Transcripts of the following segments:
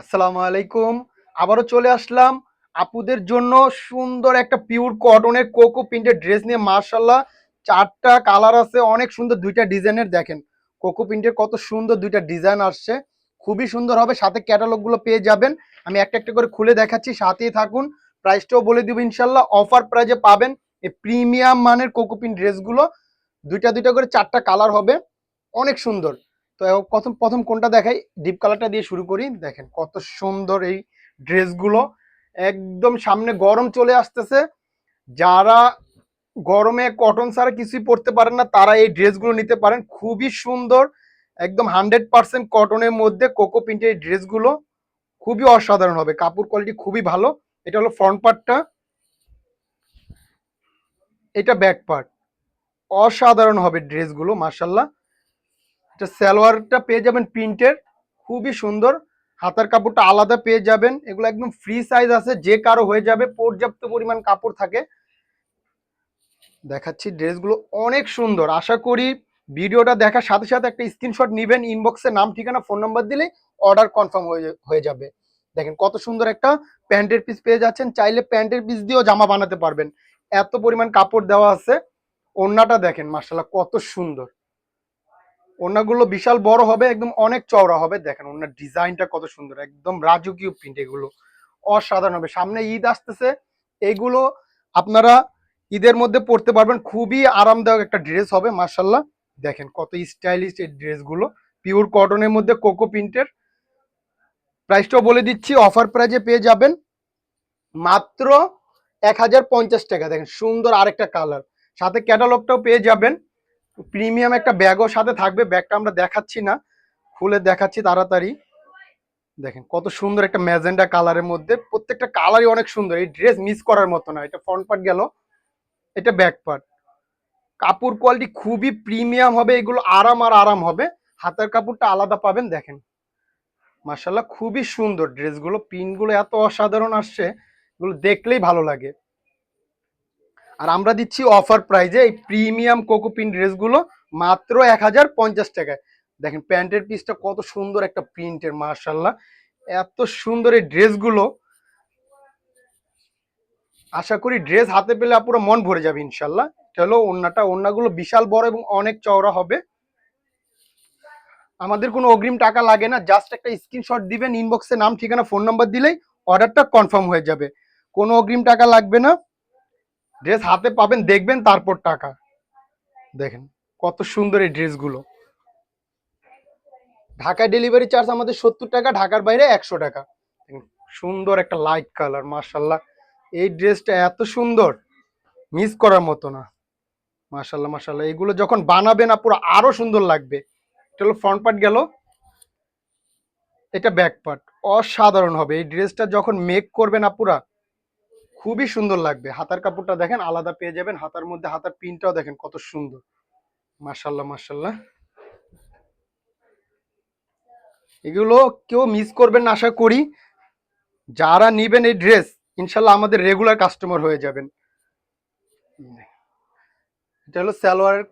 আসসালামু আলাইকুম। আবারও চলে আসলাম আপুদের জন্য সুন্দর একটা পিওর কটনের কোকো প্রিন্টের ড্রেস নিয়ে। মার্শাল্লাহ চারটা কালার আছে, অনেক সুন্দর দুইটা ডিজাইনের দেখেন। কোকো প্রিন্টের কত সুন্দর দুইটা ডিজাইন আসছে। খুবই সুন্দর হবে, সাথে ক্যাটালগগুলো পেয়ে যাবেন। আমি একটা একটা করে খুলে দেখাচ্ছি, সাথেই থাকুন। প্রাইসটাও বলে দিব ইনশাল্লাহ অফার প্রাইজে পাবেন এই প্রিমিয়াম মানের কোকো প্রিন্ট ড্রেসগুলো দুইটা দুইটা করে চারটা কালার হবে, অনেক সুন্দর। তো প্রথম প্রথম কোনটা দেখাই? ডিপ কালারটা দিয়ে শুরু করি। দেখেন কত সুন্দর এই ড্রেসগুলো একদম সামনে গরম চলে আসতেছে। যারা গরমে কটন ছাড়া কিছুই পরতে পারেন না, তারা এই ড্রেসগুলো নিতে পারেন। খুবই সুন্দর। একদম হান্ড্রেড পার্সেন্ট কটনের মধ্যে কোকো প্রিন্টের এই ড্রেসগুলো খুবই অসাধারণ হবে। কাপড় কোয়ালিটি খুবই ভালো। এটা হলো ফ্রন্ট পার্টটা এটা ব্যাক পার্ট অসাধারণ হবে ড্রেসগুলো মার্শাল্লাহ এটা সালোয়ারটা পেয়ে যাবেন প্রিন্টের, খুবই সুন্দর। হাতার কাপড়টা আলাদা পেয়ে যাবেন, এগুলো একদম ফ্রি সাইজ আছে, যে কারও হয়ে যাবে, পর্যাপ্ত পরিমাণ কাপড় থাকে। দেখাচ্ছি ড্রেসগুলো অনেক সুন্দর। আশা করি ভিডিওটা দেখার সাথে সাথে একটা স্ক্রিনশট নেবেন ইনবক্সে নাম, ঠিকানা ফোন নাম্বার দিলে অর্ডার কনফার্ম হয়ে যাবে। দেখেন কত সুন্দর একটা প্যান্টের পিস পেয়ে যাচ্ছেন, চাইলে প্যান্টের পিস দিয়েও জামা বানাতে পারবেন। এত পরিমাণ কাপড় দেওয়া আছে। ওড়নাটা দেখেন মার্শাল্লাহ কত সুন্দর। ওড়নাগুলো বিশাল বড় হবে, একদম অনেক চওড়া হবে। দেখেন ওনার ডিজাইনটা কত সুন্দর, একদম রাজকীয় প্রিন্ট এগুলো। অসাধারণ হবে। সামনে ঈদ আসতেছে, এগুলো আপনারা ঈদের মধ্যে পড়তে পারবেন। খুবই আরামদায়ক একটা ড্রেস হবে মার্শাল্লাহ দেখেন কত স্টাইলিশ এই ড্রেসগুলো পিওর কটনের মধ্যে কোকো প্রিন্টের প্রাইসটাও বলে দিচ্ছি অফার প্রাইজে পেয়ে যাবেন। মাত্র এক হাজার পঞ্চাশ টাকা। দেখেন সুন্দর আরেকটা কালার সাথে ক্যাটালগটাও পেয়ে যাবেন। প্রিমিয়াম একটা ব্যাগও সাথে থাকবে, ব্যাগটা আমরা দেখাচ্ছি না, খুলে দেখাচ্ছি তাড়াতাড়ি। দেখেন কত সুন্দর একটা ম্যাজেন্ডা কালারের মধ্যে, প্রত্যেকটা কালারই অনেক সুন্দর, এই ড্রেস মিস করার মতো না, এটা ফ্রন্ট পার্ট গেল, এটা ব্যাক পার্ট কাপড় কোয়ালিটি খুবই প্রিমিয়াম হবে, এগুলো আরাম আর আরাম হবে, হাতের কাপড়টা আলাদা পাবেন, দেখেন। মার্শাল্লাহ খুবই সুন্দর ড্রেসগুলো প্রিন্টগুলো এত অসাধারণ আসছে, এগুলো দেখলেই ভালো লাগে। আর আমরা দিচ্ছি অফার প্রাইজে এই প্রিমিয়াম কোকো প্রিন্ট ড্রেসগুলো মাত্র এক হাজার পঞ্চাশ টাকায়। দেখেন, প্যান্টের পিসটা কত সুন্দর একটা প্রিন্টের মার্শাল্লাহ এত সুন্দর এই ড্রেসগুলো আশা করি ড্রেস হাতে পেলে পুরো মন ভরে যাবে ইনশাল্লাহ হলো ওন্নাটা, ওন্নাগুলো বিশাল বড় এবং অনেক চওড়া হবে। আমাদের কোনো অগ্রিম টাকা লাগে না জাস্ট একটা স্ক্রিনশট দিবেন ইনবক্সে নাম, ঠিকানা ফোন নাম্বার দিলেই অর্ডারটা কনফার্ম হয়ে যাবে। কোনো অগ্রিম টাকা লাগবে না। ড্রেস হাতে পাবেন, দেখবেন তারপর টাকা। দেখেন, কত সুন্দর এই ড্রেসগুলো। ঢাকায় ডেলিভারি চার্জ আমাদের সত্তর টাকা, ঢাকার বাইরে একশো টাকা। সুন্দর একটা লাইট কালার মার্শাল্লাহ এই ড্রেসটা এত সুন্দর মিস করার মতো না। মার্শাল্লাহ মার্শাল্লাহ এগুলো যখন বানাবে না, পুরো আরও সুন্দর লাগবে। এটা হলো ফ্রন্ট পার্ট গেল। এটা ব্যাক পার্ট অসাধারণ হবে। এই ড্রেসটা যখন মেক করবে না পুরা খুবই সুন্দর লাগবে। হাতার কাপড়টা দেখেন আলাদা পেয়ে যাবেন। হাতার মধ্যে হাতার পিনটাও দেখেন কত সুন্দর। মার্শাল্লাহ মার্শাল্লাহ এগুলো কেউ মিস করবেন না, আশা করি। যারা নিবেন এই ড্রেস ইনশাল্লাহ আমাদের রেগুলার কাস্টমার হয়ে যাবেন। এটা হলো সালোয়ারের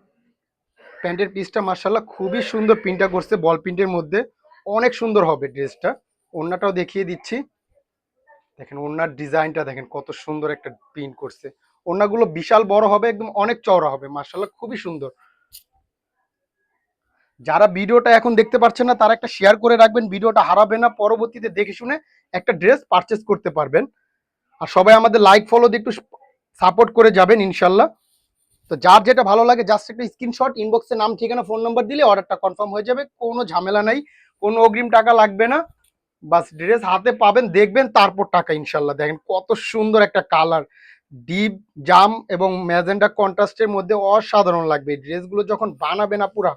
প্যান্টের পিসটা মার্শাল্লাহ খুবই সুন্দর প্রিন্টটা করছে বল প্রিন্টের মধ্যে। অনেক সুন্দর হবে ড্রেসটা ওড়নাটাও দেখিয়ে দিচ্ছি। দেখেন ওড়নার ডিজাইনটা দেখেন কত সুন্দর একটা প্রিন্ট করছে। ওড়নাগুলো বিশাল বড় হবে, একদম অনেক চওড়া হবে মার্শাল্লাহ খুবই সুন্দর। যারা ভিডিওটা এখন দেখতে পাচ্ছেন না, তারা একটা শেয়ার করে রাখবেন, ভিডিওটা হারাবে না, পরবর্তীতে দেখে শুনে একটা ড্রেস পারচেস করতে পারবেন। আর সবাই আমাদের লাইক ফলো দিয়ে একটু সাপোর্ট করে যাবেন ইনশাল্লাহ তো যার যেটা ভালো লাগে জাস্ট একটা স্ক্রিনশট ইনবক্সে নাম, ঠিকানা ফোন নাম্বার দিলে অর্ডারটা কনফার্ম হয়ে যাবে, কোনো ঝামেলা নাই, কোনো অগ্রিম টাকা লাগবে না। বাস ড্রেস হাতে পাবেন, দেখবেন, তারপর টাকা ইনশাল্লাহ। দেখেন কত সুন্দর একটা কালার ডিপ জাম এবং ম্যাজেন্ডা কন্ট্রাস্টের মধ্যে অসাধারণ লাগবে। ড্রেসগুলো যখন বানাবে না পুরা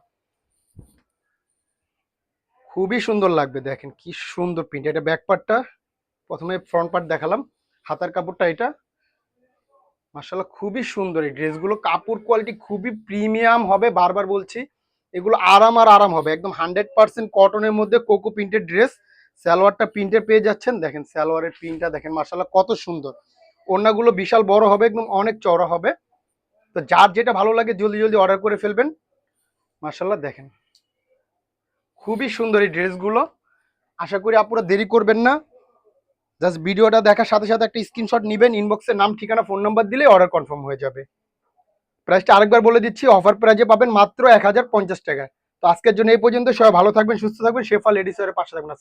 খুবই সুন্দর লাগবে। দেখেন কি সুন্দর প্রিন্ট এটা ব্যাক পার্টটা প্রথমে ফ্রন্ট পার্ট দেখালাম, হাতার কাপড়টা এটা। মার্শাল্লাহ খুবই সুন্দর এই ড্রেসগুলো কাপড় কোয়ালিটি খুবই প্রিমিয়াম হবে, বারবার বলছি। এগুলো আরাম আর আরাম হবে। একদম হান্ড্রেড পার্সেন্ট কটনের মধ্যে কোকো প্রিন্টের ড্রেস সালোয়ারটা প্রিন্টে পেয়ে যাচ্ছেন। দেখেন সালোয়ারের প্রিন্টটা দেখেন মার্শাল্লাহ কত সুন্দর। ওড়নাগুলো বিশাল বড় হবে, একদম অনেক চওড়া হবে। তো যার যেটা ভালো লাগে জলদি জলদি অর্ডার করে ফেলবেন। মার্শাল্লাহ দেখেন, খুবই সুন্দর এই ড্রেসগুলো। আশা করি আপনারা দেরি করবেন না। জাস্ট ভিডিওটা দেখার সাথে সাথে একটা স্ক্রিনশট নেবেন ইনবক্সে নাম, ঠিকানা, ফোন নাম্বার দিলে অর্ডার কনফার্ম হয়ে যাবে। প্রাইসটা আরেকবার বলে দিচ্ছি, অফার প্রাইজে পাবেন মাত্র এক হাজার পঞ্চাশ টাকা তো আজকের জন্য এই পর্যন্ত সবাই ভালো থাকবেন, সুস্থ থাকবেন। শেফা লেডিসের পাশে থাকবেন